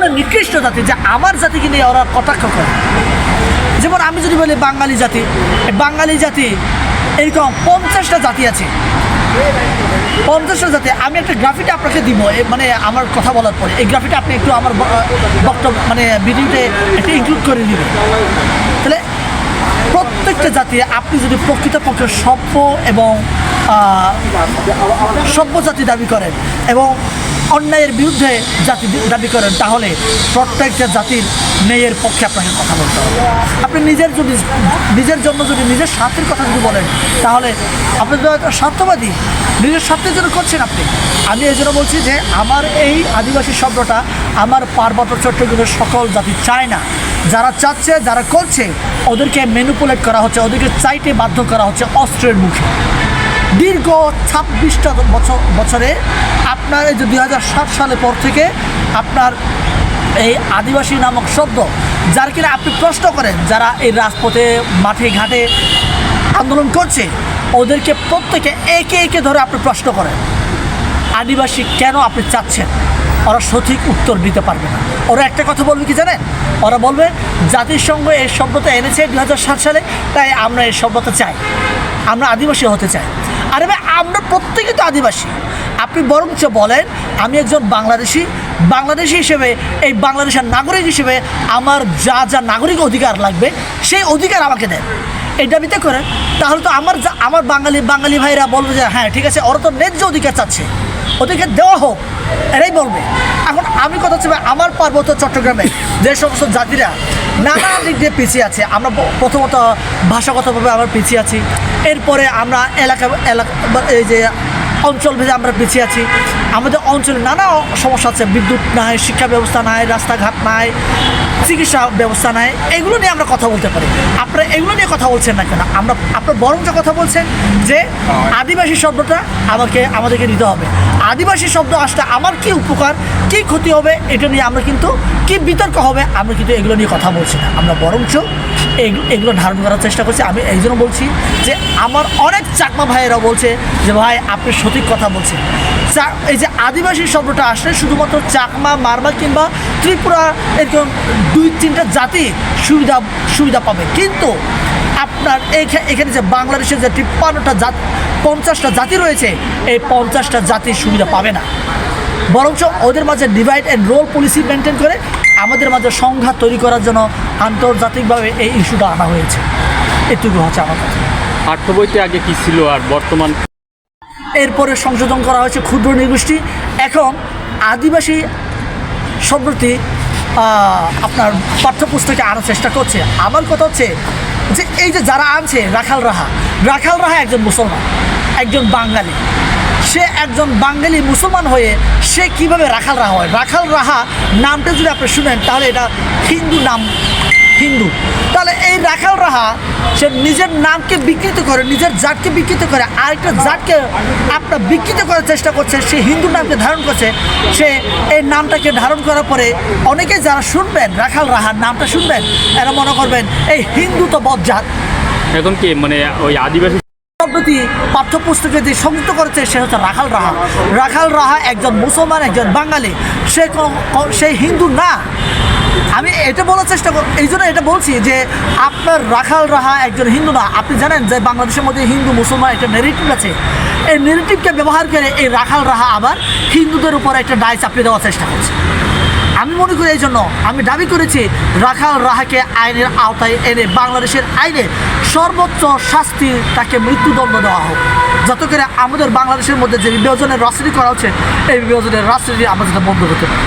ধরনের নিকৃষ্ট জাতি যে আমার জাতিকে নিয়ে ওরা কটাক্ষ করে। যেমন আমি যদি বলি বাঙালি জাতি বাঙালি জাতি, এরকম পঞ্চাশটা জাতি আছে। পঞ্চাশটা জাতি, আমি একটা গ্রাফিটি আপনাকে দিব মানে আমার কথা বলার পরে। এই গ্রাফিটি আপনি একটু আমার বক্তব্য মানে ভিডিওতে একটু ইনক্লুড করে দিবেন। তাহলে প্রত্যেকটা জাতি, আপনি যদি প্রকৃতপক্ষে সভ্য এবং সভ্য জাতি দাবি করেন এবং অন্যায়ের বিরুদ্ধে জাতি দাবি করেন, তাহলে প্রত্যেকটা জাতির ন্যায়ের পক্ষে আপনাকে কথা বলতে হবে। আপনি নিজের যদি নিজের জন্য যদি নিজের স্বার্থের কথা যদি বলেন, তাহলে আপনি তো একটা স্বার্থবাদী। নিজের স্বার্থের জন্য করছেন আপনি। আমি এই জন্য বলছি যে, আমার এই আদিবাসী শব্দটা আমার পার্বত্য চট্টগ্রামের সকল জাতি চায় না। যারা চাচ্ছে, যারা করছে, ওদেরকে ম্যানুপুলেট করা হচ্ছে, ওদেরকে চাইতে বাধ্য করা হচ্ছে অস্ত্রের মুখে। দীর্ঘ ছাব্বিশটা বছর, বছরে আপনার এই যে দুই সালের পর থেকে আপনার এই আদিবাসী নামক শব্দ, যার কিনা আপনি প্রশ্ন করেন, যারা এই রাজপথে, মাঠে, ঘাটে আন্দোলন করছে, ওদেরকে প্রত্যেকে একে একে ধরে আপনি প্রশ্ন করেন, আদিবাসী কেন আপনি চাচ্ছেন? ওরা সঠিক উত্তর দিতে পারবে না। ওরা একটা কথা বলবে কি জানেন? ওরা বলবে, জাতিসংঘ এই শব্দটা এনেছে দু হাজার সাত সালে, তাই আমরা এই শব্দটা চাই। আমরা আদিবাসী হতে চাই। আরে ভাই, আমরা প্রত্যেকে তো আদিবাসী। আপনি বরঞ্চ বলেন, আমি একজন বাংলাদেশি। বাংলাদেশি হিসেবে, এই বাংলাদেশের নাগরিক হিসেবে আমার যা যা নাগরিক অধিকার লাগবে, সেই অধিকার আমাকে দেন। এই দাবিতে করেন তাহলে তো আমার যা- আমার বাঙালি বাঙালি ভাইরা বলবে যে হ্যাঁ ঠিক আছে, ওরা তো ন্যায্য অধিকার চাচ্ছে। অধিকার দেওয়া হোক, এরাই বলবে। আমি কথা হচ্ছে আমার পার্বত্য চট্টগ্রামে যে সমস্ত জাতিরা নানা দিক দিয়ে পিছিয়ে আছে আমরা প্রথমত ভাষাগতভাবে আমরা পিছিয়ে আছি এরপরে আমরা এলাকা এলাকা এই যে অঞ্চল ভেদে আমরা পিছিয়ে আছি আমাদের অঞ্চলে নানা সমস্যা আছে বিদ্যুৎ নাই শিক্ষা ব্যবস্থা নাই রাস্তাঘাট নাই চিকিৎসা ব্যবস্থা নাই এগুলো নিয়ে আমরা কথা বলতে পারি। আপনারা এগুলো নিয়ে কথা বলছেন না কেন? আমরা আপনার বরঞ্চ কথা বলছেন যে আদিবাসী শব্দটা আমাকে আমাদেরকে নিতে হবে। আদিবাসী শব্দ আসলে আমার কি উপকার, কি ক্ষতি হবে, এটা নিয়ে আমরা কিন্তু কি বিতর্ক হবে, আমরা কিন্তু এগুলো নিয়ে কথা বলছি না। আমরা বরঞ্চ এগুলো ধারণ করার চেষ্টা করছি। আমি এই জন্য বলছি যে আমার অনেক চাকমা ভাইয়েরা বলছে যে, ভাই, আপনি সঠিক কথা বলছেন। চা- এই যে আদিবাসী শব্দটা আসলে শুধুমাত্র চাকমা, মারমা কিংবা ত্রিপুরা এরকম দুই, তিনটা জাতি সুবিধা সুবিধা পাবে। কিন্তু আপনার এখানে যে বাংলাদেশের যে তিপ্পান্নটা জাত পঞ্চাশটা জাতি রয়েছে এই পঞ্চাশটা জাতির সুবিধা পাবে না। বরঞ্চ ওদের মাঝে divide and rule policy maintain করে আমাদের মাঝে সংঘাত তৈরি করার জন্য আন্তর্জাতিকভাবে এই ইস্যুটা আনা হয়েছে। এটুকু হচ্ছে আমার কথা। পাঠ্য বইতে আগে কি ছিল আর বর্তমান? এরপরে সংশোধন করা হয়েছে ক্ষুদ্র নৃগোষ্ঠী। এখন আদিবাসী আহ, আপনার পাঠ্যপুস্তকে আনার চেষ্টা করছে। আমার কথা হচ্ছে যে এই যে যারা আনছে রাখাল রাহা রাখাল রাহা একজন মুসলমান। একজন বাঙালি। সে একজন বাঙালি মুসলমান হয়ে সে কীভাবে রাখাল রাহা হয়? রাখাল রাহা নামটা যদি আপনি শুনেন, তাহলে এটা হিন্দু নাম, হিন্দু। তাহলে এই রাখাল রাহা, সে নিজের নামকে বিকৃত করে, নিজের জাতকে বিকৃত করে, আরেকটা জাতকে আপনার বিকৃত করার চেষ্টা করছে, সে হিন্দু নামকে ধারণ করছে, সে এই নামটাকে ধারণ করার পরে অনেকে যারা শুনবেন রাখাল রাহার নামটা শুনবেন, এরা মনে করবেন, এই হিন্দু তো বজ্জাত এখন কি মানে ওই আদিবাসী শব্দটি পাঠ্যপুস্তকে যে সংযুক্ত করেছে সে হচ্ছে রাখাল রাহা। রাখাল রাহা একজন মুসলমান, একজন বাঙালি। সে সে হিন্দু না। আমি এটা বলার চেষ্টা কর, এই জন্য এটা বলছি যে আপনার রাখাল রাহা একজন হিন্দু না। আপনি জানেন যে বাংলাদেশের মধ্যে হিন্দু, মুসলমান একটা নেগেটিভ আছে। এই নেগেটিভকে ব্যবহার করে এই রাখাল রাহা আবার হিন্দুদের উপর একটা দায় চাপিয়ে দেওয়ার চেষ্টা করছে। আমি মনে করি এই জন্য আমি দাবি করেছি রাখাল রাহাকে আইনের আওতায় এনে বাংলাদেশের আইনে সর্বোচ্চ শাস্তি তাকে মৃত্যুদণ্ড দেওয়া হোক। যত করে আমাদের বাংলাদেশের মধ্যে যে বিভাজনের রাজনীতি করা হচ্ছে, এই বিভাজনের রাজনীতি আমাদের বন্ধ হতে পারে।